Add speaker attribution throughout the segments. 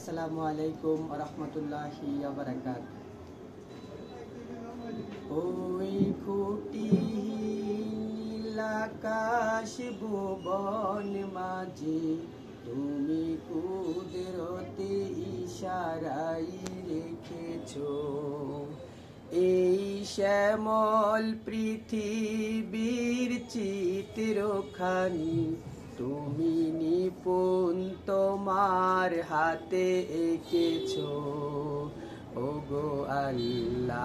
Speaker 1: আসসালামু আলাইকুম রহমতুল্লাহি বারাকাত ওই খুটি নীলাকাশ ভুবন মাঝে তুমি কুদরতে ইশারাই রেখেছো। এই শ্যামল পৃথিবীর চিত্রখানি তুমি নিপুণ তোমার হাতে এঁকেছ। ওগো আল্লাহ,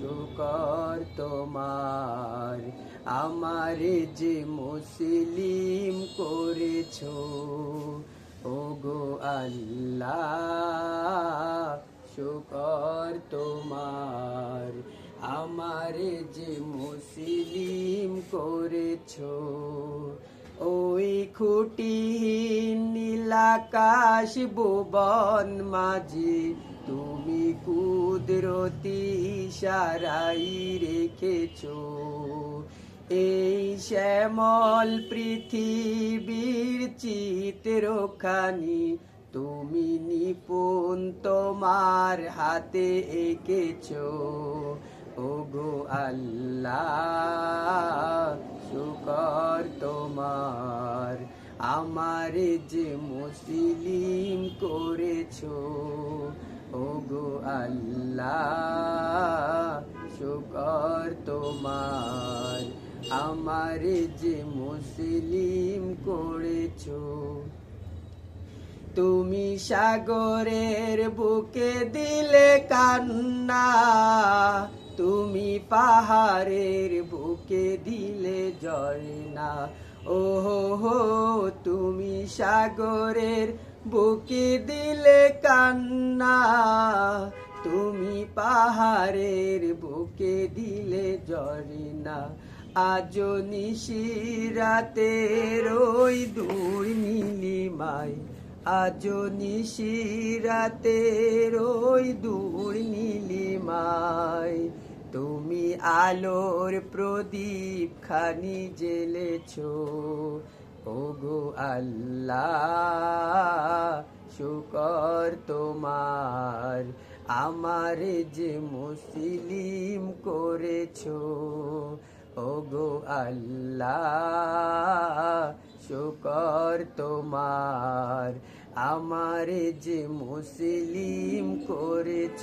Speaker 1: শুকর তোমার। আমার যে মুসলিম করেছ, ওগো আল্লাহ, শুকর তোমার। আমার যে মুসলিম করেছ, ওই খুঁটি নীলাকাশ ভুবন মাঝে তুমি কুদরতি সারাই রেখেছ। এই শ্যামল পৃথিবীর চিত্রখানি তুমি নিপুণ তোমার হাতে এঁকেছো। ওগো আল্লাহ, শুকর তোমার। আমার যে মুসলিম করেছ, ওগো আল্লাহ, শুকর তোমার। আমার যে মুসলিম করেছ, তুমি সাগরের বুকে দিলে কান্না। তুমি পাহাড়ের বুকে দিলে ঝর্ণা ওহো হো, তুমি সাগরের বুকে দিলে কান্না। তুমি পাহাড়ের বুকে দিলে ঝর্ণা আজ নিশিরাতের ওই দূর নীলিমায়। আজ নিশিরাতের ওই দূর নীলিমায়। তুমি আলোর প্রদীপ খানি জেলেছ ওগো আল্লাহ, শুকর তোমার, আমার যে মুসলিম করেছ। ওগো আল্লাহ, শুকর তোমার, আমার যে মুসলিম করেছ।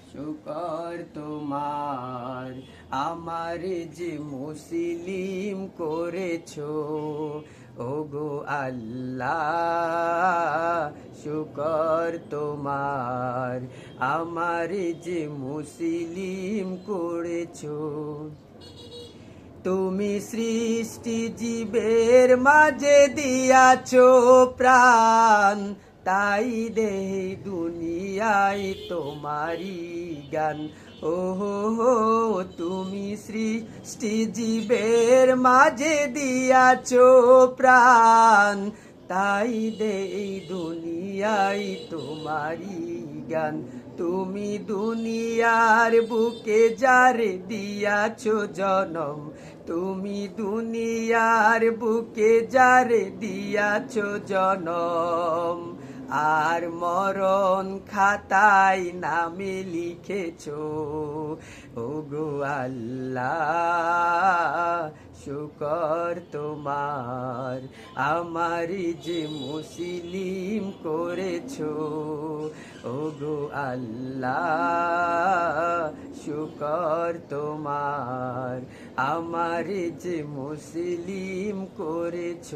Speaker 1: শুকর তোমার। আমার যে মুসলিম করেছ, ওগো আল্লাহ, শুকর তোমার। আমার যে মুসলিম করেছ, তুমি সৃষ্টি জীবের মাঝে দিয়াছো প্রাণ। তাই দে দুনিয়ায় তোমারি গান ও হো, তুমি সৃষ্টি জীবের মাঝে দিয়াছো প্রাণ। তাই দে দুনিয়ায় তোমারি গান তুমি দুনিয়ার বুকে যারে দিয়াছ জনম, তুমি দুনিয়ার বুকে যারে দিয়াছ জনম। আর মরণ খাতায় নামে লিখেছো। ওগো আল্লাহ, শুকর তোমার। আমার যে মুসলিম করেছ। ওগো আল্লাহ, শুকর তোমার। আমার যে মুসলিম করেছ।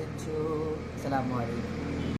Speaker 1: সালামু আলাইকুম